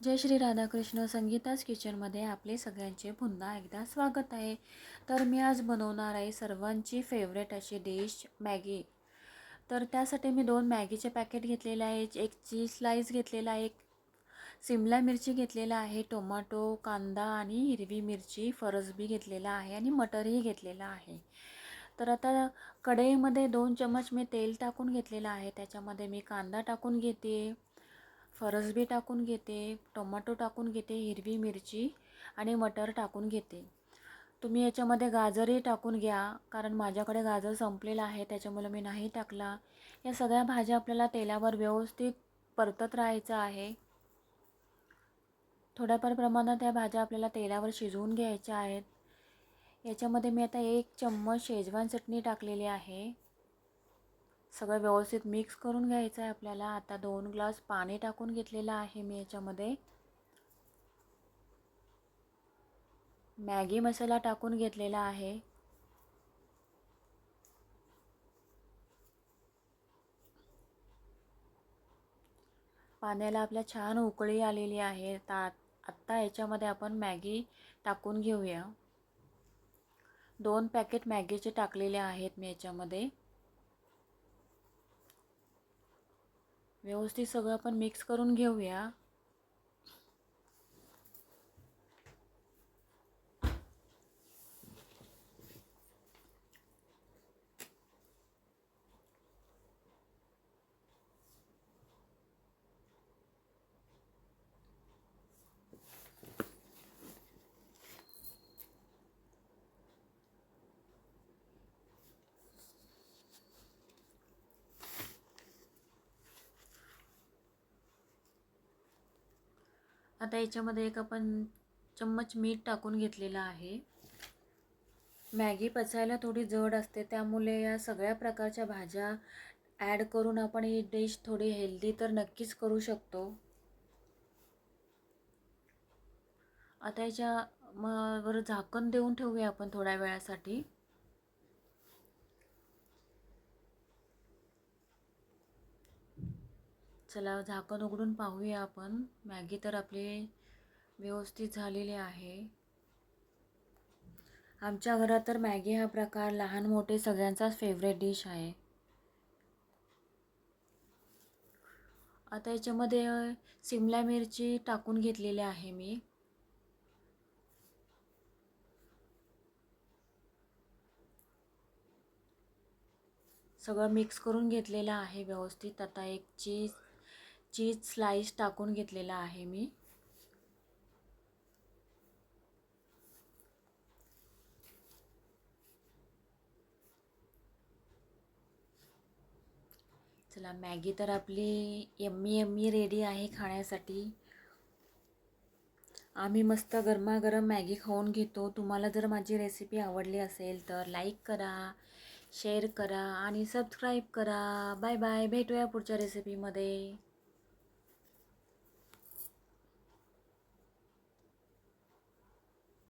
जय श्री राधाकृष्ण संगीताच किचनमध्ये आपले सगळ्यांचे पुन्हा एकदा स्वागत आहे. तर मी आज बनवणार आहे सर्वांची फेवरेट अशी डिश मॅगी. तर त्यासाठी मी दोन मॅगीचे पॅकेट घेतलेले आहे एक चीज स्लाईस घेतलेला आहे एक सिमला मिरची घेतलेला आहे टोमॅटो कांदा आणि हिरवी मिरची फरसबी घेतलेला आहे आणि मटरही घेतलेला आहे. तर आता कढईमध्ये दोन चमच मी तेल टाकून घेतलेलं आहे त्याच्यामध्ये मी कांदा टाकून घेते. फरसबी टाकून घेते टोमॅटो टाकून घेते हिरवी मिरची आणि मटर टाकून घेते. तुम्ही याच्यामध्ये गाजरही टाकून घ्या कारण माझ्याकडे गाजर संपलेला आहे त्याच्यामुळे मी नाही टाकला. या सगळ्या भाज्या आपल्याला तेलावर व्यवस्थित परतत राहायचं आहे. थोड्याफार प्रमाणात या भाज्या आपल्याला तेलावर शिजवून घ्यायच्या आहेत. याच्यामध्ये मी आता एक चम्मच शेजवान चटणी टाकलेली आहे. सगळं व्यवस्थित मिक्स करून घ्यायचं आहे आपल्याला. आता दोन ग्लास पाणी टाकून घेतलेलं आहे मी याच्यामध्ये. मॅगी मसाला टाकून घेतलेला आहे. पाण्याला आपल्या छान उकळी आलेली आहे. ता आत्ता याच्यामध्ये आपण मॅगी टाकून घेऊया. दोन पॅकेट मॅगीचे टाकलेले आहेत मी याच्यामध्ये. व्यवस्थित सगळं आपण मिक्स करून घेऊया. आता याच्यामध्ये एक आपण चम्मच मीठ टाकून घेतलेलं आहे. मॅगी पचायला थोडी जड असते त्यामुळे या सगळ्या प्रकारच्या भाज्या ॲड करून आपण ही डिश थोडी हेल्दी तर नक्कीच करू शकतो. आता याच्या मग वर झाकण देऊन ठेवूया आपण थोड्या वेळासाठी. चला झाकण उघडून पाहूया आपण. मॅगी तर आपली व्यवस्थित झालेली आहे. आमच्या घरात तर मॅगी हा प्रकार लहान मोठे सगळ्यांचाच फेवरेट डिश आहे. आता याच्यामध्ये सिमला मिरची टाकून घेतलेली आहे मी. सगळं मिक्स करून घेतलेलं आहे व्यवस्थित. आता एक चीज चीज स्लाइस टाकून घेतलेला आहे मी. चला मॅगी तर आपली यम्मी यम्मी रेडी आहे खाण्यासाठी. आम्ही मस्त गरमागरम मॅगी खाऊन घेतो. तुम्हाला जर माझी रेसिपी आवडली असेल तर लाईक करा शेअर करा आणि सबस्क्राईब करा. बाय बाय भेटूया पुढच्या रेसिपीमध्ये